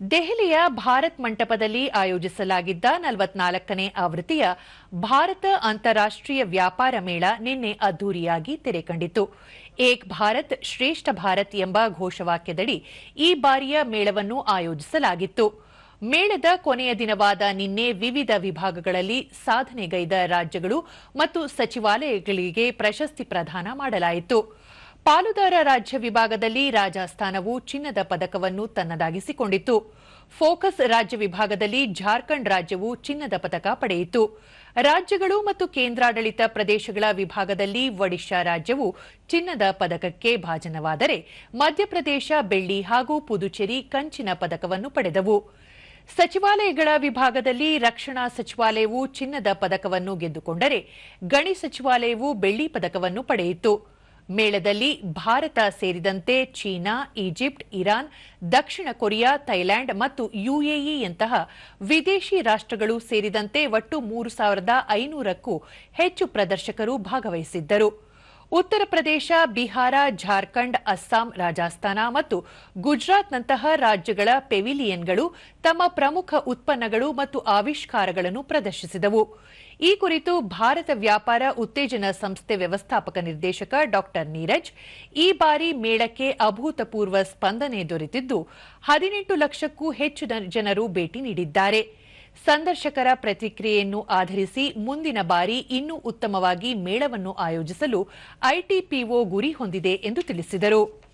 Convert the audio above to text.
ದೆಹಲಿಯ ಭಾರತ್ ಮಂಟಪದಲ್ಲಿ ಆಯೋಜಿಸಲಾಗಿದ್ದ ನಲವತ್ನಾಲ್ಕನೇ ಆವೃತ್ತಿಯ ಭಾರತ ಅಂತಾರಾಷ್ಟ್ರೀಯ ವ್ಯಾಪಾರ ಮೇಳ ನಿನ್ನೆ ಅದ್ದೂರಿಯಾಗಿ ತೆರೆ ಕಂಡಿತು ಏಕ್ ಭಾರತ್, ಶ್ರೇಷ್ಠ ಭಾರತ್ ಎಂಬ ಘೋಷವಾಕ್ಯದಡಿ ಈ ಬಾರಿಯ ಮೇಳವನ್ನು ಆಯೋಜಿಸಲಾಗಿತ್ತು. ಮೇಳದ ಕೊನೆಯ ದಿನವಾದ ನಿನ್ನೆ ವಿವಿಧ ವಿಭಾಗಗಳಲ್ಲಿ ಸಾಧನೆಗೈದ ರಾಜ್ಯಗಳು ಮತ್ತು ಸಚಿವಾಲಯಗಳಿಗೆ ಪ್ರಶಸ್ತಿ ಪ್ರದಾನ ಮಾಡಲಾಯಿತು. ಪಾಲುದಾರ ರಾಜ್ಯ ವಿಭಾಗದಲ್ಲಿ ರಾಜಸ್ಥಾನವು ಚಿನ್ನದ ಪದಕವನ್ನು ತನ್ನದಾಗಿಸಿಕೊಂಡಿತು ಫೋಕಸ್ ರಾಜ್ಯ ವಿಭಾಗದಲ್ಲಿ ಜಾರ್ಖಂಡ್ ರಾಜ್ಯವು ಚಿನ್ನದ ಪದಕ ಪಡೆಯಿತು. ರಾಜ್ಯಗಳು ಮತ್ತು ಕೇಂದ್ರಾಡಳಿತ ಪ್ರದೇಶಗಳ ವಿಭಾಗದಲ್ಲಿ ಒಡಿಶಾ ರಾಜ್ಯವು ಚಿನ್ನದ ಪದಕಕ್ಕೆ ಭಾಜನವಾದರೆ ಮಧ್ಯಪ್ರದೇಶ, ಬೆಳ್ಳಿ ಹಾಗೂ ಪುದುಚೇರಿ ಕಂಚಿನ ಪದಕವನ್ನು ಪಡೆದವು. ಸಚಿವಾಲಯಗಳ ವಿಭಾಗದಲ್ಲಿ ರಕ್ಷಣಾ ಸಚಿವಾಲಯವು ಚಿನ್ನದ ಪದಕವನ್ನು ಗೆದ್ದುಕೊಂಡರೆ ಗಣಿ ಸಚಿವಾಲಯವು ಬೆಳ್ಳಿ ಪದಕವನ್ನು ಪಡೆಯಿತು. ಮೇಳದಲ್ಲಿ ಭಾರತ ಸೇರಿದಂತೆ ಚೀನಾ, ಈಜಿಪ್ಟ್, ಇರಾನ್, ದಕ್ಷಿಣ ಕೊರಿಯಾ, ಥೈಲ್ಯಾಂಡ್ ಮತ್ತು ಯುಎಇಯಂತಹ ವಿದೇಶಿ ರಾಷ್ಟ್ರಗಳು ಸೇರಿದಂತೆ ಒಟ್ಟು ಮೂರು ಸಾವಿರದ ಐನೂರಕ್ಕೂ ಹೆಚ್ಚು ಪ್ರದರ್ಶಕರು ಭಾಗವಹಿಸಿದ್ದರು. ಉತ್ತರ ಪ್ರದೇಶ, ಬಿಹಾರ, ಜಾರ್ಖಂಡ್, ಅಸ್ಸಾಂ, ರಾಜಸ್ಥಾನ ಮತ್ತು ಗುಜರಾತ್ನಂತಹ ರಾಜ್ಯಗಳ ಪೆವಿಲಿಯನ್ಗಳು ತಮ್ಮ ಪ್ರಮುಖ ಉತ್ಪನ್ನಗಳು ಮತ್ತು ಆವಿಷ್ಕಾರಗಳನ್ನು ಪ್ರದರ್ಶಿಸಿದವು. ಈ ಕುರಿತು ಭಾರತ ವ್ಯಾಪಾರ ಉತ್ತೇಜನ ಸಂಸ್ಥೆ ವ್ಯವಸ್ಥಾಪಕ ನಿರ್ದೇಶಕ ಡಾ. ನೀರಜ್ ಈ ಬಾರಿ ಮೇಳಕ್ಕೆ ಅಭೂತಪೂರ್ವ ಸ್ಪಂದನೆ ದೊರೆತಿದ್ದು, ಹದಿನೆಂಟು ಲಕ್ಷಕ್ಕೂ ಹೆಚ್ಚು ಜನರು ಭೇಟಿ ನೀಡಿದ್ದಾರೆ. ಸಂದರ್ಶಕರ ಪ್ರತಿಕ್ರಿಯೆಯನ್ನು ಆಧರಿಸಿ ಮುಂದಿನ ಬಾರಿ ಇನ್ನೂ ಉತ್ತಮವಾಗಿ ಮೇಳವನ್ನು ಆಯೋಜಿಸಲು ಐಟಿಪಿಒ ಗುರಿ ಹೊಂದಿದೆ ಎಂದು ತಿಳಿಸಿದರು.